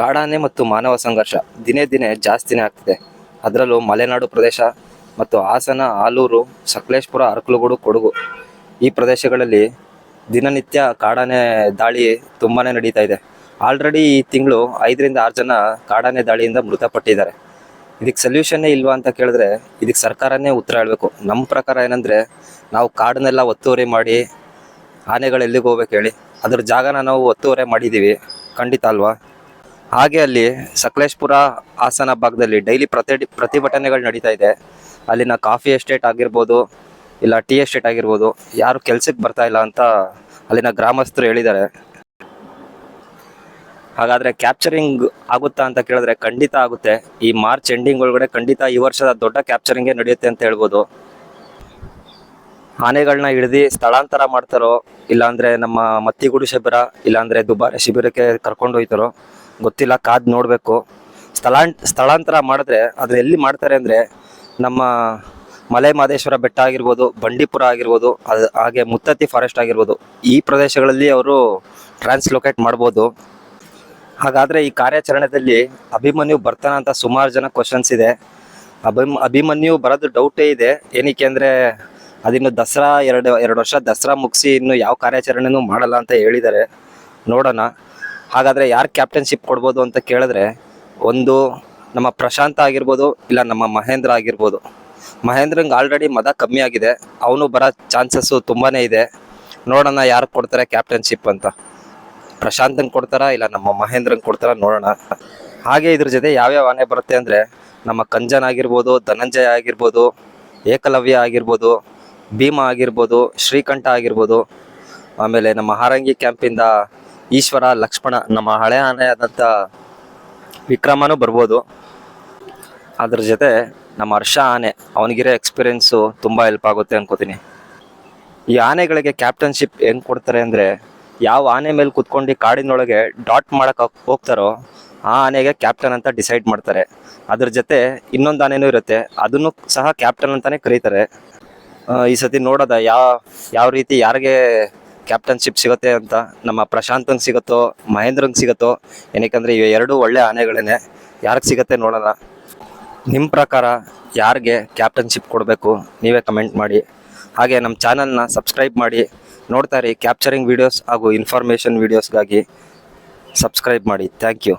ಕಾಡಾನೆ ಮತ್ತು ಮಾನವ ಸಂಘರ್ಷ ದಿನೇ ದಿನೇ ಜಾಸ್ತಿನೇ ಆಗ್ತಿದೆ. ಅದರಲ್ಲೂ ಮಲೆನಾಡು ಪ್ರದೇಶ ಮತ್ತು ಹಾಸನ, ಆಲೂರು, ಸಕಲೇಶ್ಪುರ, ಅರಕಲಗೂಡು, ಕೊಡಗು ಈ ಪ್ರದೇಶಗಳಲ್ಲಿ ದಿನನಿತ್ಯ ಕಾಡಾನೆ ದಾಳಿ ತುಂಬಾ ನಡೀತಾ ಇದೆ. ಆಲ್ರೆಡಿ ಈ ತಿಂಗಳು ಐದರಿಂದ ಆರು ಜನ ಕಾಡಾನೆ ದಾಳಿಯಿಂದ ಮೃತಪಟ್ಟಿದ್ದಾರೆ. ಇದಕ್ಕೆ ಸೊಲ್ಯೂಷನ್ನೇ ಇಲ್ವಾ ಅಂತ ಕೇಳಿದ್ರೆ ಇದಕ್ಕೆ ಸರ್ಕಾರನೇ ಉತ್ತರ ಹೇಳಬೇಕು. ನಮ್ಮ ಪ್ರಕಾರ ಏನಂದರೆ ನಾವು ಕಾಡನ್ನೆಲ್ಲ ಒತ್ತುವರಿ ಮಾಡಿ ಆನೆಗಳು ಎಲ್ಲಿಗೆ ಹೋಗ್ಬೇಕು ಹೇಳಿ. ಅದ್ರ ಜಾಗನ ನಾವು ಒತ್ತುವರಿ ಮಾಡಿದ್ದೀವಿ. ಖಂಡಿತ ಅಲ್ವಾ? ಹಾಗೆ ಅಲ್ಲಿ ಸಕಲೇಶ್ಪುರ ಹಾಸನ ಭಾಗದಲ್ಲಿ ಡೈಲಿ ಪ್ರತಿ, ಪ್ರತಿಭಟನೆಗಳು ನಡೀತಾ ಇದೆ. ಅಲ್ಲಿನ ಕಾಫಿ ಎಸ್ಟೇಟ್ ಆಗಿರ್ಬೋದು, ಇಲ್ಲ ಟೀ ಎಸ್ಟೇಟ್ ಆಗಿರ್ಬೋದು, ಯಾರು ಕೆಲ್ಸಕ್ಕೆ ಬರ್ತಾ ಇಲ್ಲ ಅಂತ ಅಲ್ಲಿನ ಗ್ರಾಮಸ್ಥರು ಹೇಳಿದ್ದಾರೆ. ಹಾಗಾದರೆ ಕ್ಯಾಪ್ಚರಿಂಗ್ ಆಗುತ್ತಾ ಅಂತ ಕೇಳಿದ್ರೆ ಖಂಡಿತ ಆಗುತ್ತೆ. ಈ ಮಾರ್ಚ್ ಎಂಡಿಂಗ್ ಒಳಗಡೆ ಖಂಡಿತ ಈ ವರ್ಷದ ದೊಡ್ಡ ಕ್ಯಾಪ್ಚರಿಂಗೇ ನಡೆಯುತ್ತೆ ಅಂತ ಹೇಳ್ಬೋದು. ಆನೆಗಳನ್ನ ಹಿಡಿದು ಸ್ಥಳಾಂತರ ಮಾಡ್ತಾರೋ, ಇಲ್ಲಾಂದ್ರೆ ನಮ್ಮ ಮತ್ತಿಗೂಡು ಶಿಬಿರ, ಇಲ್ಲಾಂದ್ರೆ ದುಬಾರಿ ಶಿಬಿರಕ್ಕೆ ಕರ್ಕೊಂಡು ಹೋಯ್ತಾರೋ ಗೊತ್ತಿಲ್ಲ, ಕಾದ್ ನೋಡಬೇಕು. ಸ್ಥಳಾನ್ ಸ್ಥಳಾಂತರ ಮಾಡಿದ್ರೆ ಅದು ಎಲ್ಲಿ ಮಾಡ್ತಾರೆ ಅಂದರೆ, ನಮ್ಮ ಮಲೆ ಮಹದೇಶ್ವರ ಬೆಟ್ಟ ಆಗಿರ್ಬೋದು, ಬಂಡೀಪುರ ಆಗಿರ್ಬೋದು, ಅದು ಹಾಗೆ ಮುತ್ತತ್ತಿ ಫಾರೆಸ್ಟ್ ಆಗಿರ್ಬೋದು, ಈ ಪ್ರದೇಶಗಳಲ್ಲಿ ಅವರು ಟ್ರಾನ್ಸ್ಲೊಕೇಟ್ ಮಾಡ್ಬೋದು. ಹಾಗಾದ್ರೆ ಈ ಕಾರ್ಯಾಚರಣೆಯಲ್ಲಿ ಅಭಿಮನ್ಯು ಬರ್ತಾನ ಅಂತ ಸುಮಾರು ಜನ ಕ್ವಶನ್ಸ್ ಇದೆ. ಅಭಿಮ್, ಅಭಿಮನ್ಯು ಬರೋದು ಡೌಟೇ ಇದೆ. ಏನಕ್ಕೆ ಅಂದರೆ, ಅದಿನ್ನು ದಸರಾ ಎರಡು ಎರಡು ವರ್ಷ ದಸರಾ ಮುಗಿಸಿ ಇನ್ನು ಯಾವ ಕಾರ್ಯಾಚರಣೆನೂ ಮಾಡಲ್ಲ ಅಂತ ಹೇಳಿದ್ದಾರೆ. ನೋಡೋಣ. ಹಾಗಾದರೆ ಯಾರು ಕ್ಯಾಪ್ಟನ್ಶಿಪ್ ಕೊಡ್ಬೋದು ಅಂತ ಕೇಳಿದ್ರೆ ಒಂದು ನಮ್ಮ ಪ್ರಶಾಂತ್ ಆಗಿರ್ಬೋದು, ಇಲ್ಲ ನಮ್ಮ ಮಹೇಂದ್ರ ಆಗಿರ್ಬೋದು. ಮಹೇಂದ್ರಂಗೆ ಆಲ್ರೆಡಿ ಮದ ಕಮ್ಮಿ ಆಗಿದೆ. ಅವನು ಬರೋ ಚಾನ್ಸಸ್ಸು ತುಂಬಾ ಇದೆ. ನೋಡೋಣ ಯಾರು ಕೊಡ್ತಾರೆ ಕ್ಯಾಪ್ಟನ್ಶಿಪ್ ಅಂತ. ಪ್ರಶಾಂತಂಗೆ ಕೊಡ್ತಾರಾ, ಇಲ್ಲ ನಮ್ಮ ಮಹೇಂದ್ರಂಗೆ ಕೊಡ್ತಾರಾ ನೋಡೋಣ. ಹಾಗೆ ಇದ್ರ ಜೊತೆ ಯಾವ್ಯಾವ ಆನೆ ಬರುತ್ತೆ ಅಂದರೆ ನಮ್ಮ ಕಂಜನ್ ಆಗಿರ್ಬೋದು, ಧನಂಜಯ ಆಗಿರ್ಬೋದು, ಏಕಲವ್ಯ ಆಗಿರ್ಬೋದು, ಭೀಮ ಆಗಿರ್ಬೋದು, ಶ್ರೀಕಂಠ ಆಗಿರ್ಬೋದು, ಆಮೇಲೆ ನಮ್ಮ ಹಾರಂಗಿ ಕ್ಯಾಂಪಿಂದ ಈಶ್ವರ, ಲಕ್ಷ್ಮಣ, ನಮ್ಮ ಹಳೆ ಆನೆ ಆದಂಥ ವಿಕ್ರಮನೂ ಬರ್ಬೋದು. ಅದ್ರ ಜೊತೆ ನಮ್ಮ ಹರ್ಷ ಆನೆ, ಅವನಿಗಿರೋ ಎಕ್ಸ್ಪೀರಿಯೆನ್ಸು ತುಂಬ ಹೆಲ್ಪ್ ಆಗುತ್ತೆ ಅನ್ಕೋತೀನಿ. ಈ ಆನೆಗಳಿಗೆ ಕ್ಯಾಪ್ಟನ್ಶಿಪ್ ಹೆಂಗ್ ಕೊಡ್ತಾರೆ ಅಂದರೆ, ಯಾವ ಆನೆ ಮೇಲೆ ಕುತ್ಕೊಂಡು ಕಾಡಿನೊಳಗೆ ಡಾಟ್ ಮಾಡಕ್ ಹೋಗ್ತಾರೋ, ಆ ಆನೆಗೆ ಕ್ಯಾಪ್ಟನ್ ಅಂತ ಡಿಸೈಡ್ ಮಾಡ್ತಾರೆ. ಅದ್ರ ಜೊತೆ ಇನ್ನೊಂದು ಆನೆನೂ ಇರುತ್ತೆ, ಅದನ್ನು ಸಹ ಕ್ಯಾಪ್ಟನ್ ಅಂತಾನೆ ಕರೀತಾರೆ. ಈ ಸತಿ ನೋಡೋದ ಯಾವ ಯಾವ ರೀತಿ, ಯಾರಿಗೆ ಕ್ಯಾಪ್ಟನ್ಶಿಪ್ ಸಿಗುತ್ತೆ ಅಂತ ನಮ್ಮ ಪ್ರಶಾಂತಂಗೆ ಸಿಗುತ್ತೋ ಮಹೇಂದ್ರಂಗೆ ಸಿಗುತ್ತೋ, ಏನಕ್ಕಂದ್ರೆ ಇವು ಎರಡೂ ಒಳ್ಳೆ ಆನೆಗಳೇನೆ. ಯಾರಿಗೆ ಸಿಗುತ್ತೆ ನೋಡೋಣ. ನಿಮ್ಮ ಪ್ರಕಾರ ಯಾರಿಗೆ ಕ್ಯಾಪ್ಟನ್ಶಿಪ್ ಕೊಡಬೇಕು ನೀವೇ ಕಮೆಂಟ್ ಮಾಡಿ. ಹಾಗೆ ನಮ್ಮ ಚಾನಲ್ನ ಸಬ್ಸ್ಕ್ರೈಬ್ ಮಾಡಿ. ನೋಡ್ತಾ ಇರಿ, ಕ್ಯಾಪ್ಚರಿಂಗ್ ವೀಡಿಯೋಸ್ ಹಾಗೂ ಇನ್ಫಾರ್ಮೇಷನ್ ವೀಡಿಯೋಸ್ಗಾಗಿ ಸಬ್ಸ್ಕ್ರೈಬ್ ಮಾಡಿ. Thank you.